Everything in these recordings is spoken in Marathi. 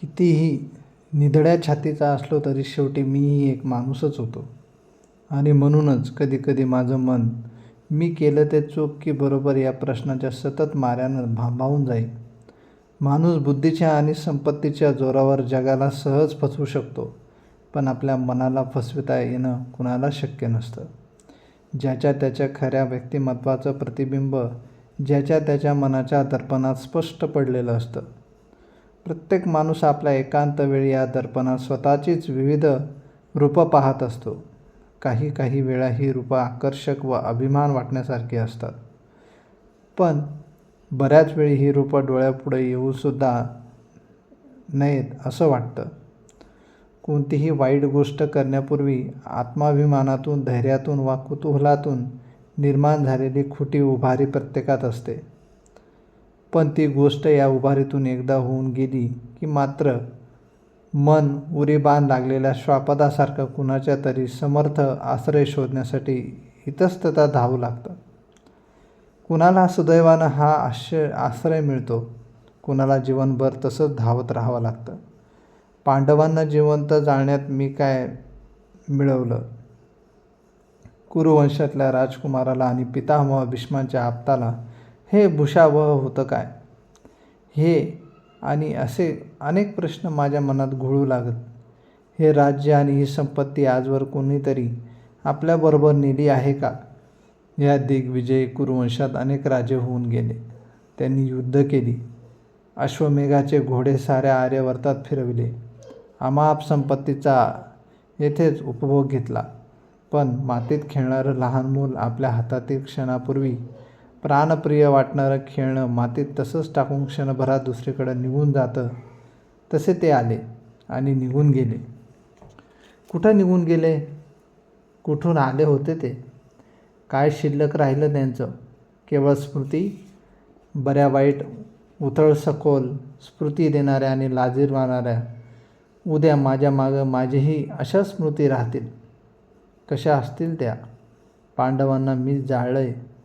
कितीही निधड्या छातीचा असलो तरी शेवटी मीही एक माणूसच होतो. आणि म्हणूनच कधीकधी माझं मन मी केलं ते चूक की बरोबर या प्रश्नाच्या सतत माऱ्यानं भांबावून जाईल. माणूस बुद्धीच्या आणि संपत्तीच्या जोरावर जगाला सहज फसवू शकतो पण आपल्या मनाला फसविता येणं कुणाला शक्य नसतं. ज्याच्या त्याच्या खऱ्या व्यक्तिमत्वाचं प्रतिबिंब ज्याच्या त्याच्या मनाच्या दर्पणात स्पष्ट पडलेलं असतं. प्रत्येक माणूस आपल्या एकांत वेळी या दर्पणात स्वतःचीच विविध रूपं पाहत असतो. काही काही वेळा ही रूपं आकर्षक व अभिमान वाटण्यासारखी असतात. पण बऱ्याच वेळी ही रूपं डोळ्यापुढे येऊसुद्धा नयेत असं वाटतं. कोणतीही वाईट गोष्ट करण्यापूर्वी आत्माभिमानातून धैर्यातून वा कुतूहलातून निर्माण झालेली खोटी उभारी प्रत्येकात असते. पण ती गोष्ट या उभारीतून एकदा होऊन गेली की मात्र मन उरीबाण लागलेल्या श्वापदासारखं कुणाच्या तरी समर्थ आश्रय शोधण्यासाठी इतस्तता धावू लागतं. कुणाला सुदैवानं हा आश्रय आश्रय मिळतो कुणाला जीवनभर तसंच धावत राहावं लागतं. पांडवांना जिवंत जाळण्यात मी काय मिळवलं? कुरुवंशातल्या राजकुमाराला आणि पितामह भीष्मांच्या आप्ताला हे भूषावह होतं काय? हे आणि असे अनेक प्रश्न माझ्या मनात घोळू लागत. हे राज्य आणि ही संपत्ती आजवर कोणीतरी आपल्याबरोबर नेली आहे का? या दिग्विजयी कुरुवंशात अनेक राजे होऊन गेले. त्यांनी युद्ध केली. अश्वमेघाचे घोडे साऱ्या आर्यवर्तात फिरविले. अमाप संपत्तीचा येथेच उपभोग घेतला. पण मातीत खेळणारं लहान मूल आपल्या हातातील क्षणापूर्वी प्राणप्रिय वाटणारं खेळणं मातीत तसंच टाकून क्षणभरात दुसरीकडं निघून जातं. तसे ते आले आणि निघून गेले. कुठं निघून गेले? कुठून आले होते ते? काय शिल्लक राहिलं त्यांचं? केवळ स्मृती? बऱ्या वाईट उथळ सखोल स्मृती देणाऱ्या आणि लाजीरवाणाऱ्या उद्या माझ्या मागं माझेही अशा स्मृती राहतील. कशा असतील त्या? पांडवांना मी जाळलं आहे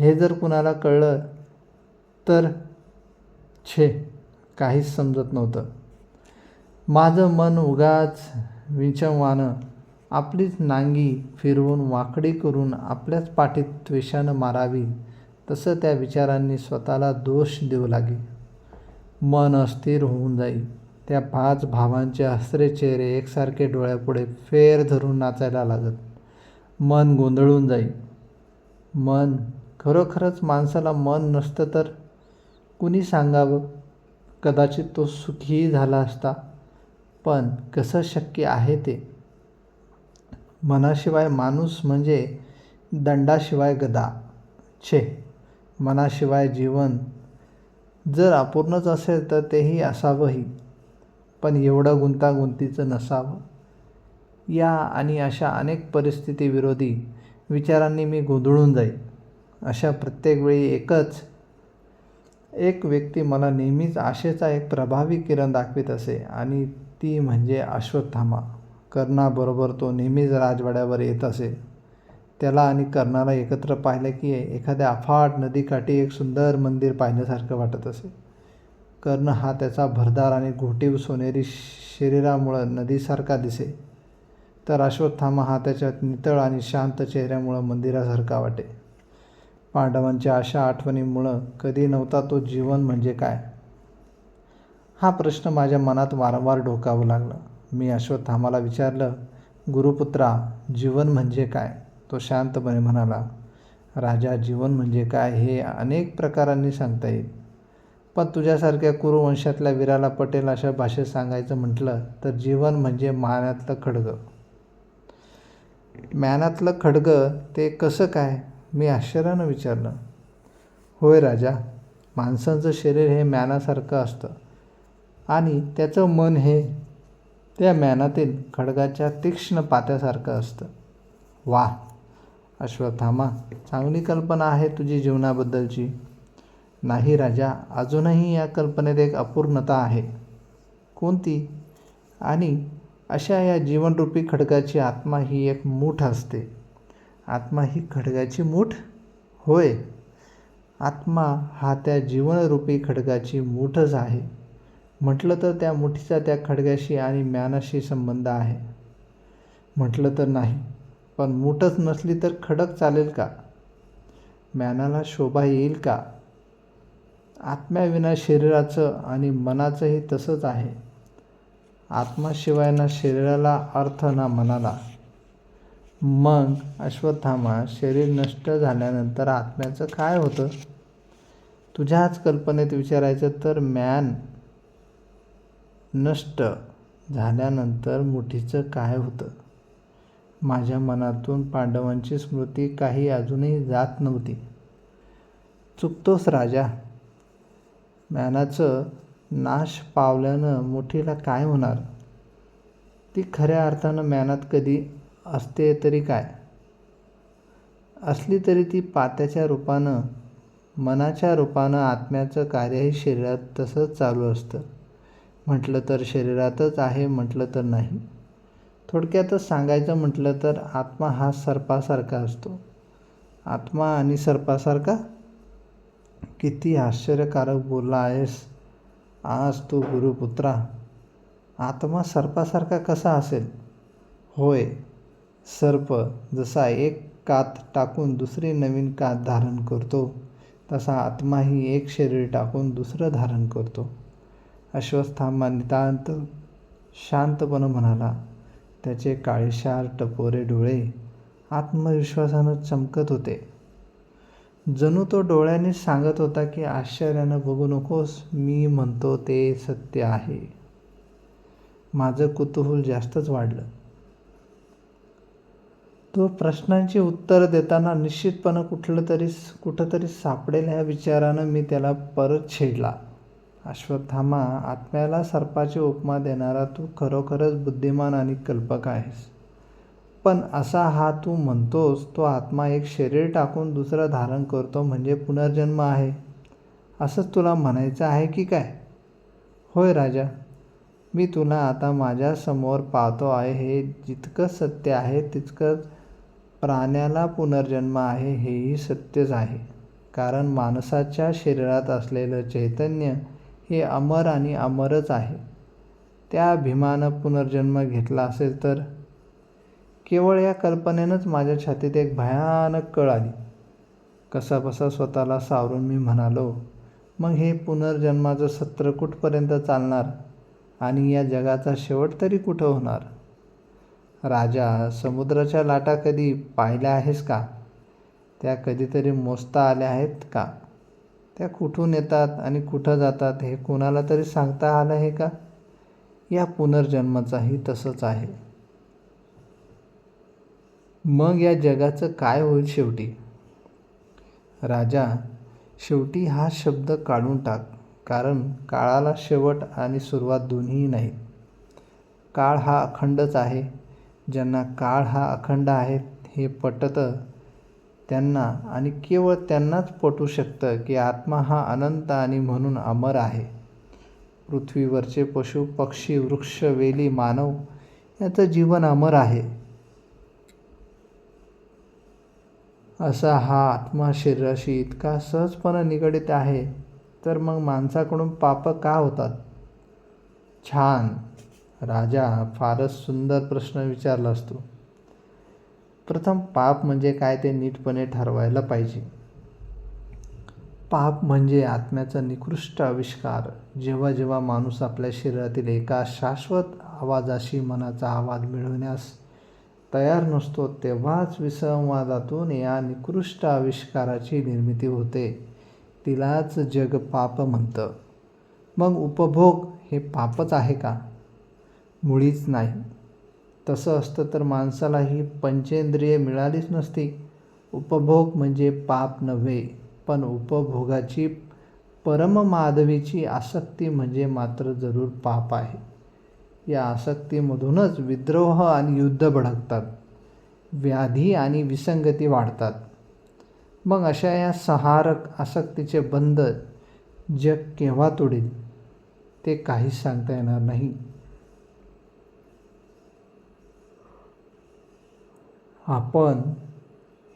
हे जर कुणाला कळलं तर छे काहीच समजत नव्हतं. माझं मन उगाच विचमवानं आपलीच नांगी फिरवून वाकडी करून आपल्याच पाठीत त्वेषानं मारावी तसं त्या विचारांनी स्वतःला दोष देऊ लागे. मन अस्थिर होऊन जाई. त्या पाच भावांचे हसरे चेहरे एकसारखे डोळ्यापुढे फेर धरून नाचायला लागत. मन गोंधळून जाई. मन खरोखरच माणसाला मन नसतं तर कुणी सांगावं? कदाचित तो सुखीही झाला असता. पण कसं शक्य आहे ते? मनाशिवाय माणूस म्हणजे दंडाशिवाय गदा. छे मनाशिवाय जीवन. जर अपूर्णच असेल तर तेही असावंही. पण एवढं गुंतागुंतीचं नसावं. या आणि अशा अनेक परिस्थितीविरोधी विचारांनी मी गोंधळून जाईल अशा प्रत्येक वेळी एकच. एक व्यक्ती मला नेहमीच आशेचा एक प्रभावी किरण दाखवित असे आणि ती म्हणजे अश्वत्थामा. कर्णाबरोबर तो नेहमीच राजवाड्यावर येत असे. त्याला आणि कर्णाला एकत्र पाहिलं की एखाद्या अफाट नदीकाठी एक सुंदर मंदिर पाहिल्यासारखं वाटत असे. कर्ण हा त्याचा भरदार आणि घोटीव सोनेरी शरीरामुळं नदीसारखा दिसे. तर अश्वत्थामा हा त्याच्या नितळ आणि शांत चेहऱ्यामुळं मंदिरासारखा वाटे. पांडवांच्या अशा आठवणीमुळं कधी नव्हता तो जीवन म्हणजे काय? हा प्रश्न माझ्या मनात वारंवार डोकावू लागला. मी अश्वत्थामाला विचारलं गुरुपुत्रा जीवन म्हणजे काय? तो शांतपणे म्हणाला राजा जीवन म्हणजे काय हे अनेक प्रकारांनी सांगता येईल. पण तुझ्यासारख्या कुरुवंशातल्या वीराला पटेल अशा भाषेत सांगायचं म्हटलं तर जीवन म्हणजे मानातलं खडगं. मॅनातलं खडगं ते कसं काय? मी आश्चर्यानं विचारलं होय राजा माणसांचं शरीर हे म्यानासारखं असतं आणि त्याचं मन हे त्या म्यानातील खडगाच्या तीक्ष्ण पात्यासारखं असतं. वा अश्वत्थामा चांगली कल्पना आहे तुझी जीवनाबद्दलची. नाही राजा अजूनही या कल्पनेत एक अपूर्णता आहे. कोणती? आणि अशा या जीवनरूपी खडगाची आत्मा ही एक मूठ असते. आत्मा ही खडगाची मूठ? होय. आत्मा हा त्या जीवनरूपी खडगाची मूठच आहे. म्हटलं तर त्या मुठीचा त्या खडग्याशी आणि ज्ञानाशी संबंध आहे. म्हटलं तर नाही पण मूठच नसली तर खडक चालेल का? ज्ञानाला शोभा येईल का? आत्म्याविना शरीराचं आणि मनाचंही तसंच आहे. आत्माशिवाय ना शरीराला अर्थ ना मनाला. मग अश्वत्थामा शरीर नष्ट झाल्यानंतर आत्म्याचं काय होतं? तुझ्याच कल्पनेत विचारायचं तर मॅन नष्ट झाल्यानंतर मुठीचं काय होतं? माझ्या मनातून पांडवांची स्मृती काही अजूनही जात नव्हती. चुकतोस राजा. म्यानाचं नाश पावल्यानं मुठीला काय होणार? ती खऱ्या अर्थानं म्यानात कधी असते तरी काय? असली तरी ती पात्याच्या रूपानं मनाच्या रूपानं आत्म्याचं कार्यही शरीरात तसंच चालू असतं. म्हटलं तर शरीरातच आहे म्हटलं तर नाही. थोडक्यातच सांगायचं म्हटलं तर आत्मा हा सर्पासारखा असतो. आत्मा आणि सर्पासारखा? किती आश्चर्यकारक बोलला आहेस. आज तू गुरुपुत्रा. आत्मा सर्पासारखा कसा असेल? होय सर्प जसा एक कात टाकून दुसरी नवीन कात धारण करतो तसा आत्माही एक शरीर टाकून दुसरं धारण करतो. अश्वस्थामा नितांत शांतपणे म्हणाला त्याचे काळेशार टपोरे डोळे आत्मविश्वासानं चमकत होते. जणू तो डोळ्यांनी सांगत होता की आश्चर्यानं बघू नकोस मी म्हणतो ते सत्य आहे. माझं कुतूहल जास्तच वाढलं. तो प्रश्नांची उत्तरं देताना निश्चितपणे कुठलं तरी कुठंतरी सापडेल ह्या विचारानं मी त्याला परत छेडला. अश्वत्थामा आत्म्याला सर्पाची उपमा देणारा तू खरोखरच बुद्धिमान आणि कल्पक आहेस. पण असा हा तू म्हणतोस तो आत्मा एक शरीर टाकून दुसरं धारण करतो म्हणजे पुनर्जन्म आहे. असंच तुला म्हणायचं आहे की काय? होय राजा मी तुला आता माझ्यासमोर पाहतो आहे हे जितकं सत्य आहे तितकंच प्राण्याला पुनर्जन्म आहे हेही सत्यच आहे. कारण माणसाच्या शरीरात असलेलं चैतन्य हे अमर आणि अमरच आहे. त्या भीमानं पुनर्जन्म घेतला असेल तर? केवळ या कल्पनेनंच माझ्या छातीत एक भयानक कळ आली. कसाबसा स्वतःला सावरून मी म्हणालो मग हे पुनर्जन्माचं सत्र कुठपर्यंत चालणार? आणि या जगाचा शेवट तरी कुठं होणार? राजा समुद्राच्या लाटा कधी पाहिल्या आहेस का? त्या कधीतरी मोजता आल्या आहेत का? त्या कुठून येतात आणि कुठं जातात हे कोणाला तरी सांगता आलं आहे का? या पुनर्जन्माचाही तसंच आहे. मग या जगाचं काय होईल शेवटी? राजा शेवटी हा शब्द काढून टाक कारण काळाला शेवट आणि सुरुवात दोन्हीही नाही. काळ हा अखंडच आहे. ज्यांना काळ हा अखंड आहे हे पटतं त्यांना आणि केवळ त्यांनाच पटू शकतं की आत्मा हा अनंत आणि म्हणून अमर आहे. पृथ्वीवरचे पशु पक्षी वृक्ष वेली मानव याचं जीवन अमर आहे. असा हा आत्मा शरीराशी इतका सहजपणे निगडित आहे तर मग माणसाकडून पाप का होतात? छान! राजा फारच सुंदर प्रश्न विचारला असतो. प्रथम पाप म्हणजे काय ते नीटपणे ठरवायला पाहिजे. पाप म्हणजे आत्म्याचा निकृष्ट आविष्कार. जेव्हा जेव्हा माणूस आपल्या शरीरातील एका शाश्वत आवाजाशी मनाचा आवाज मिळवण्यास तयार नसतो तेव्हाच विसंवादातून या निकृष्ट आविष्काराची निर्मिती होते. तिलाच जग पाप म्हणतं. मग उपभोग हे पापच आहे का? मुळीच नाही. तसं असतं तर माणसाला ही पंचेंद्रिये मिळालीच नसती. उपभोग म्हणजे पाप नव्हे पण उपभोगाची परममाधवीची आसक्ती म्हणजे मात्र जरूर पाप आहे. या आसक्तीमधूनच विद्रोह आणि युद्ध भडकतात. व्याधी आणि विसंगती वाढतात. मग अशा या सहारक आसक्तीचे बंध जग केव्हा तोडेल ते काहीच सांगता येणार नाही. आपण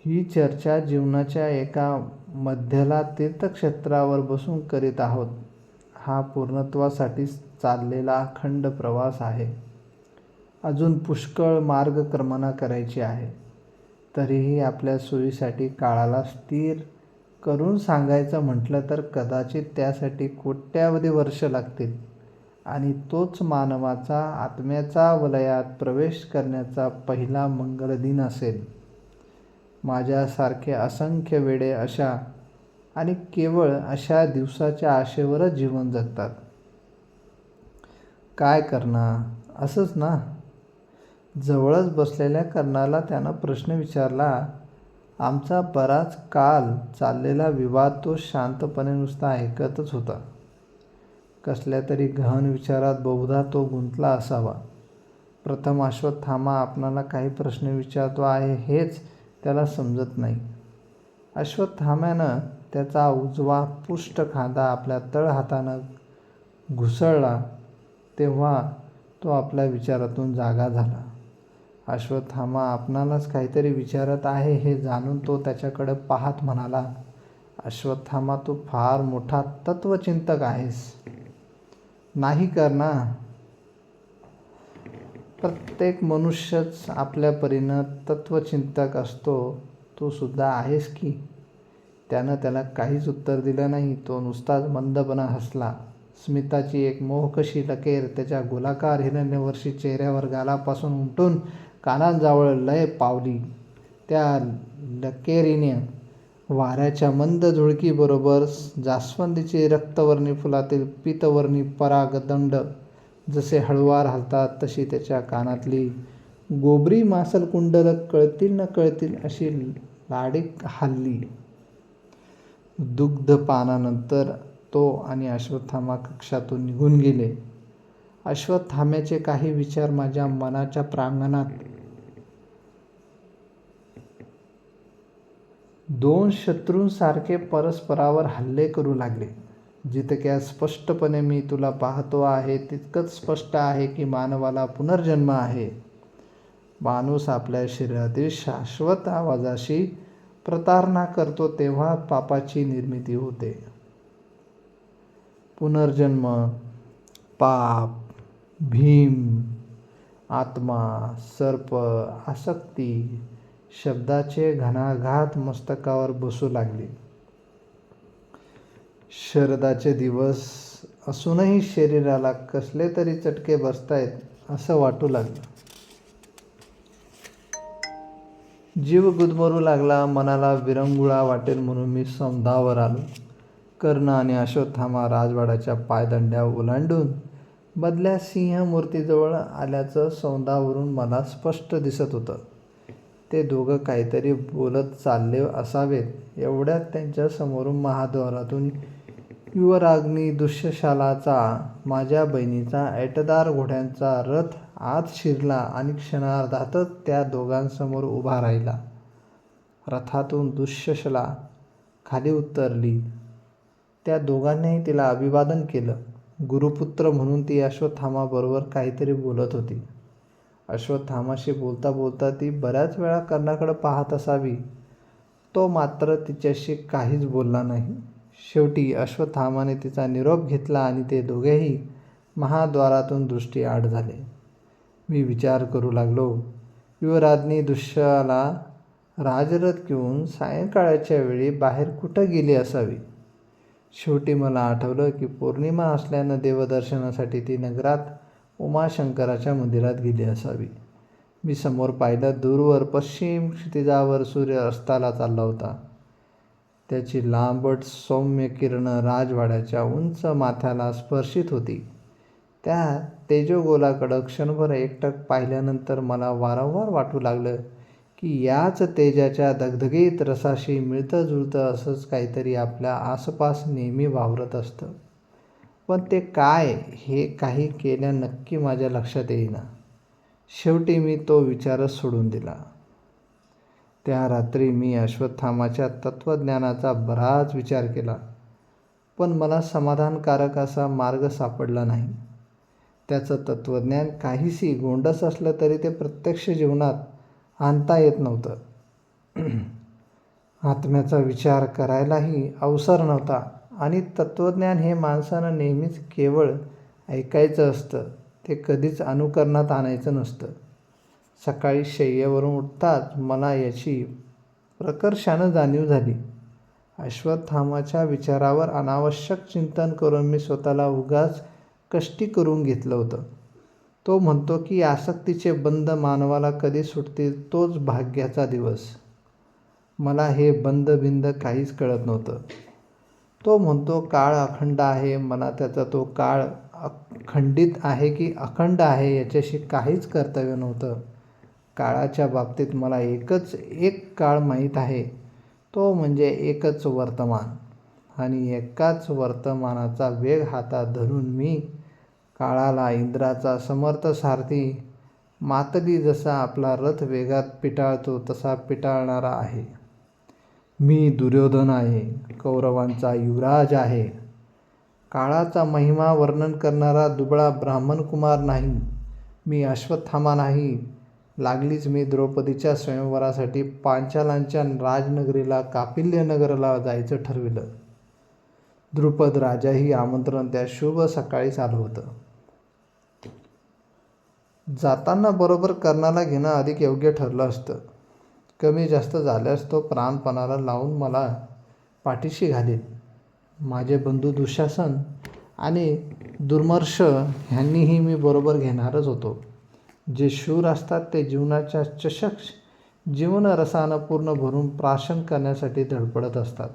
ही चर्चा जीवनाच्या एका मध्यला तीर्थक्षेत्रावर बसून करीत आहोत. हा पूर्णत्वासाठी चाललेला अखंड प्रवास आहे. अजून पुष्कळ मार्गक्रमणा करायची आहे. तरीही आपल्या सोयीसाठी काळाला स्थिर करून सांगायचं म्हटलं तर कदाचित त्यासाठी कोट्यावधी वर्ष लागतील. आणि तोच मानवाचा आत्म्याचा वलयात प्रवेश करण्याचा पहिला मंगलदिन असेल. माझ्यासारखे असंख्य वेडे अशा आणि केवळ अशा दिवसाच्या आशेवरच जीवन जगतात. काय करणार? असंच ना? जवळच बसलेल्या कर्णाला त्यानं प्रश्न विचारला आमचा बराच काल चाललेला विवाद तो शांतपणे नुसता ऐकतच होता. कसल्या तरी गहन विचारात बहुधा तो गुंतला असावा. प्रथम अश्वत्थामा आपणाला काही प्रश्न विचारतो आहे हेच त्याला समजत नाही. अश्वत्थाम्यानं त्याचा उजवा पुष्ट खांदा आपल्या तळहातानं घुसळला तेव्हा तो आपल्या विचारातून जागा झाला. अश्वत्थामा आपणालाच काहीतरी विचारत आहे हे जाणून तो त्याच्याकडे पाहत म्हणाला अश्वत्थामा तू फार मोठा तत्वचिंतक आहेस. नाही कर ना प्रत्येक मनुष्यच आपल्या परीनं तत्वचिंतक असतो. तो सुद्धा आहेस की? त्यानं त्याला काहीच उत्तर दिलं नाही. तो नुसताच मंदपणा हसला. स्मिताची एक मोहकशी लकेर त्याच्या गोलाकार हिरण्यवर्षी चेहऱ्यावर गालापासून उमटून कानांजवळ लय पावली. त्या लकेरीने वाऱ्याच्या मंद झुळकीबरोबर जास्वंदीचे रक्तवर्णी फुलातील पीतवर्णी परागदंड जसे हळुवार हलतात तशी त्याच्या कानातली गोबरी मासल कुंडल कळतील न कळतील अशी लाडीक हल्ली. दुग्धपानानंतर तो आणि अश्वत्थामा कक्षातून निघून गेले. अश्वत्थाम्याचे काही विचार माझ्या मनाच्या प्रांगणात दोन शत्रूंसारखे परस्परावर हल्ले करू लागले जितक्या स्पष्टपणे मी तुला पाहतो आहे तितकंच स्पष्ट आहे की मानवाला पुनर्जन्म आहे. माणूस आपल्या शरीरातील शाश्वत आवाजाशी प्रतारणा करतो तेव्हा पापाची निर्मिती होते. पुनर्जन्म पाप भीम आत्मा सर्प आसक्ती शब्दाचे घणाघात मस्तकावर बसू लागले. शरदाचे दिवस असूनही शरीराला कसले तरी चटके बसतायत असं वाटू लागलं. जीव गुदमरू लागला मनाला विरंगुळा वाटेल म्हणून मी सौंदावर आलो. कर्ण आणि अश्वत्थामा राजवाड्याच्या पायदंड्या ओलांडून बदल्या सिंहमूर्तीजवळ आल्याचं सौंदावरून मला स्पष्ट दिसत होतं. ते दोघं काहीतरी बोलत चालले असावेत. एवढ्यात त्यांच्या समोरून महाद्वारातून युवराग्नी दुष्यशालाचा माझ्या बहिणीचा ऐटदार घोड्यांचा रथ आत शिरला आणि क्षणार्धातच त्या दोघांसमोर उभा राहिला. रथातून दुष्यशला खाली उतरली. त्या दोघांनीही तिला अभिवादन केलं. गुरुपुत्र म्हणून ती अश्वत्थामाबरोबर काहीतरी बोलत होती. अश्वत्थामाशी बोलता बोलता ती बऱ्याच वेळा कर्णाकडे पाहत असावी. तो मात्र तिच्याशी काहीच बोलला नाही. शेवटी अश्वत्थामाने तिचा निरोप घेतला आणि ते दोघेही महाद्वारातून दृष्टी आड झाले. मी विचार करू लागलो. युवराज्ञी दुष्याला राजरथ घेऊन सायंकाळच्या वेळी बाहेर कुठं गेली असावी? शेवटी मला आठवलं की पौर्णिमा असल्यानं देवदर्शनासाठी ती नगरात उमाशंकराच्या मंदिरात गेली असावी. मी समोर पाहिलं दूरवर पश्चिम क्षितिजावर सूर्य अस्ताला चालला होता. त्याची लांबट सौम्य किरणं राजवाड्याच्या उंच माथ्याला स्पर्शित होती. त्या तेजोगोलाकडं क्षणभर एकटक पाहिल्यानंतर मला वारंवार वाटू लागलं की याच तेजाच्या दगदगीत रसाशी मिळतं जुळतं असंच काहीतरी आपल्या आसपास नेहमी वावरत असतं. पण ते काय हे काही केल्या नक्की माझ्या लक्षात येईना. शेवटी मी तो विचारच सोडून दिला. त्या रात्री मी अश्वत्थामाच्या तत्त्वज्ञानाचा बराच विचार केला पण मला समाधानकारक असा मार्ग सापडला नाही. त्याचं तत्त्वज्ञान काहीशी गोंडस असलं तरी ते प्रत्यक्ष जीवनात आणता येत नव्हतं. आत्म्याचा विचार करायलाही अवसर नव्हता. आणि तत्त्वज्ञान हे माणसानं नेहमीच केवळ ऐकायचं असतं. ते कधीच अनुकरणात आणायचं नसतं. सकाळी शय्येवरून उठताच मला याची प्रकर्षानं जाणीव झाली. अश्वत्थामाच्या विचारावर अनावश्यक चिंतन करून मी स्वतःला उगाच कष्टी करून घेतलं होतं. तो म्हणतो की आसक्तीचे बंध मानवाला कधी सुटतील तोच भाग्याचा दिवस. मला हे बंध बिंद काहीच कळत नव्हतं. तो म्हणतो काळ अखंड आहे. मला त्याचा तो काळ अखंडित आहे की अखंड आहे याच्याशी काहीच कर्तव्य नव्हतं. काळाच्या बाबतीत मला एकच एक काळ माहीत आहे. तो म्हणजे एकच वर्तमान. आणि एकाच वर्तमानाचा वेग हातात धरून मी काळाला इंद्राचा समर्थ सारथी मातली जसा आपला रथ वेगात पिटाळतो तसा पिटाळणारा आहे. मी दुर्योधन आहे कौरवांचा युवराज आहे. काळाचा महिमा वर्णन करणारा दुबळा ब्राह्मण कुमार नाही. मी अश्वत्थामा नाही. लागलीच मी द्रौपदीच्या स्वयंवरासाठी पांचालांच्या राजनगरीला कापिल्यनगरला जायचं ठरविलं. द्रुपद राजाही आमंत्रण त्या शुभ सकाळीच आलं होतं. जाताना बरोबर कर्णाला घेणं अधिक योग्य ठरलं असतं. कमी जास्त झाल्यास तो प्राणपणाला लावून मला पाठीशी घालील माझे बंधू दुःशासन आणि दुर्मर्ष ह्यांनीही मी बरोबर घेणारच होतो. जे शूर असतात ते जीवनाच्या चषक जीवनरसानं पूर्ण भरून प्राशन करण्यासाठी धडपडत असतात.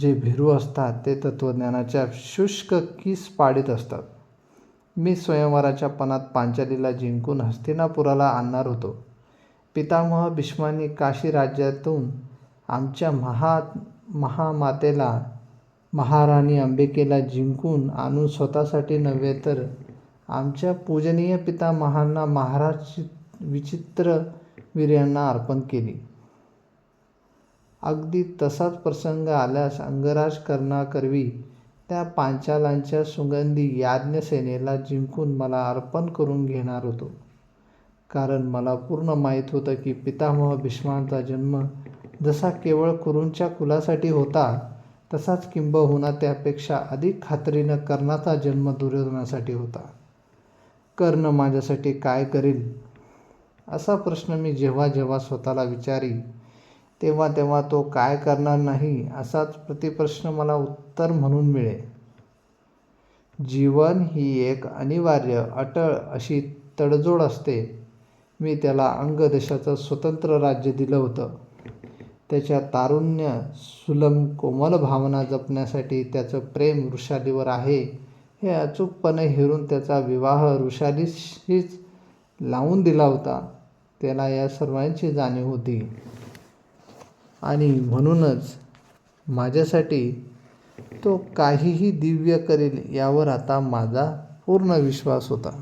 जे भीरू असतात ते तत्त्वज्ञानाच्या शुष्क किस पाडीत असतात. मी स्वयंवराच्या पणात पांचालीला जिंकून हस्तिनापुराला आणणार होतो. पितामह भीष्मांनी काशी राज्यातून आमच्या महा महामातेला महाराणी अंबिकेला जिंकून आणून स्वतःसाठी नव्हे तर आमच्या पूजनीय पितामहांना महाराज विचित्र वीर्यांना अर्पण केली. अगदी तसाच प्रसंग आल्यास अंगराज करण्याकरवी त्या पांचालांच्या सुगंधी याज्ञसेनेला जिंकून मला अर्पण करून घेणार होतो. कारण मला पूर्ण माहीत होतं की पितामह भीष्मांचा जन्म जसा केवळ कुरूंच्या कुलासाठी होता तसाच किंबहुना त्यापेक्षा अधिक खात्रीनं कर्णाचा जन्म दुर्योधनासाठी होता. कर्ण माझ्यासाठी काय करील असा प्रश्न मी जेव्हा जेव्हा स्वतःला विचारी तेव्हा तेव्हा तो काय करणार नाही असाच प्रतिप्रश्न मला उत्तर म्हणून मिळे. जीवन ही एक अनिवार्य अटळ अशी तडजोड असते. मी त्याला अंगदेशाचं स्वतंत्र राज्य दिलं होतं. त्याच्या तारुण्य सुलम कोमल भावना जपण्यासाठी त्याचं प्रेम वृषालीवर आहे. हे अचूकपणे हेरून त्याचा विवाह वृषालीशीच लावून दिला होता. त्याला या सर्वांची जाणीव होती. आणि म्हणूनच माझ्यासाठी तो काहीही दिव्य करेल यावर आता माझा पूर्ण विश्वास होता.